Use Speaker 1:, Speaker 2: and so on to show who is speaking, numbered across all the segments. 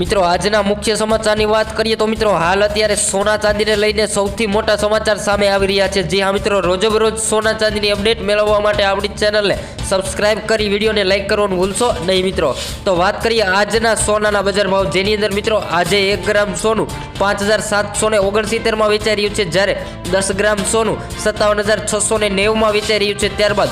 Speaker 1: મિત્રો, આજના મુખ્ય સમાચારની વાત કરીએ તો મિત્રો, હાલ અત્યારે સોના ચાંદીને લઈને સૌથી મોટા સમાચાર સામે આવી રહ્યા છે. જે હા મિત્રો, રોજબરોજ સોના ચાંદીની અપડેટ મેળવવા માટે આપણી ચેનલને સબસ્ક્રાઇબ કરી, વિડીયોને લાઇક કરવાનું ભૂલશો નહીં મિત્રો. તો વાત કરીએ આજના સોનાના બજાર ભાવ. જેની અંદર મિત્રો, આજે એક ગ્રામ સોનું પાંચ હજાર સાતસો ને ઓગણસિત્તેરમાં વેચાઈ રહ્યું છે, જ્યારે દસ ગ્રામ સોનું સત્તાવન હજાર છસો ને નેવુંમાં વેચાઈ રહ્યું છે. ત્યારબાદ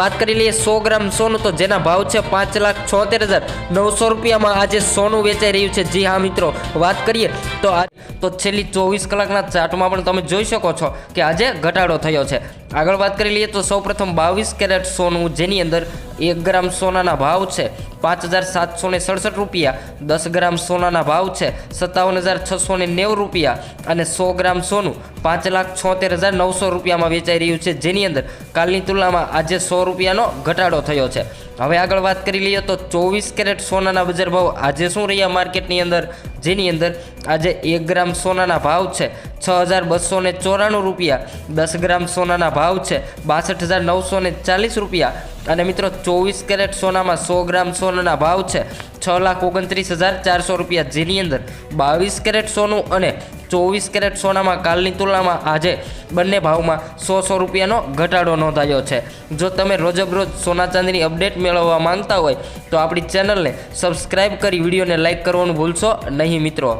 Speaker 1: વાત કરી લઈએ સો ગ્રામ સોનું, તો જેના ભાવ છે પાંચ લાખ છોતેર હજાર નવસો રૂપિયામાં આજે સોનું વેચાઈ રહ્યું છે. જી હા, મિત્રો, વાત કરીએ તો તો છેલ્લી ચોવીસ કલાકના ચાર્ટમાં પણ તમે જોઈ શકો છો કે આજે ઘટાડો થયો છે. આગળ વાત કરી લઈએ તો સૌપ્રથમ બાવીસ કેરેટ સોનું, જેની અંદર એક ગ્રામ સોનાના ભાવ છે. પાંચ હજાર સાતસો સડસઠ રૂપિયા. દસ ગ્રામ સોનાના ભાવ છે સત્તાવન હજાર છસો નેવું રૂપિયા. અને સો ગ્રામ સોનું પાંચ લાખ છોતેર હજાર નવસો રૂપિયામાં વેચાઈ રહ્યું છે. જેની અંદર કાલની તુલનામાં આજે સો રૂપિયાનો ઘટાડો થયો છે. હવે આગળ વાત કરી લઈએ તો ચોવીસ કેરેટ સોનાના બજાર ભાવ આજે શું રહ્યા? માર્કેટની અંદર જેની અંદર આજે એક ગ્રામ સોનાના ભાવ છે, છ હજાર બસો ને ચોરાણું રૂપિયા. દસ ગ્રામ સોનાના ભાવ છે, બાસઠ હજાર નવસો ને ચાલીસ રૂપિયા. અને મિત્રો, ચોવીસ કેરેટ સોનામાં સો ગ્રામ સોનાના ભાવ છે છ લાખ ઓગણત્રીસ હજાર ચારસો રૂપિયા. જેની અંદર બાવીસ કેરેટ સોનું અને ચોવીસ કેરેટ સોનામાં કાલની તુલનામાં આજે બંને ભાવમાં સો સો રૂપિયાનો ઘટાડો નોંધાયો છે. જો તમે રોજબરોજ સોના ચાંદીની અપડેટ મેળવવા માંગતા હોય તો આપણી ચેનલને સબસ્ક્રાઇબ કરી વિડીયોને લાઇક કરવાનું ભૂલશો નહીં મિત્રો.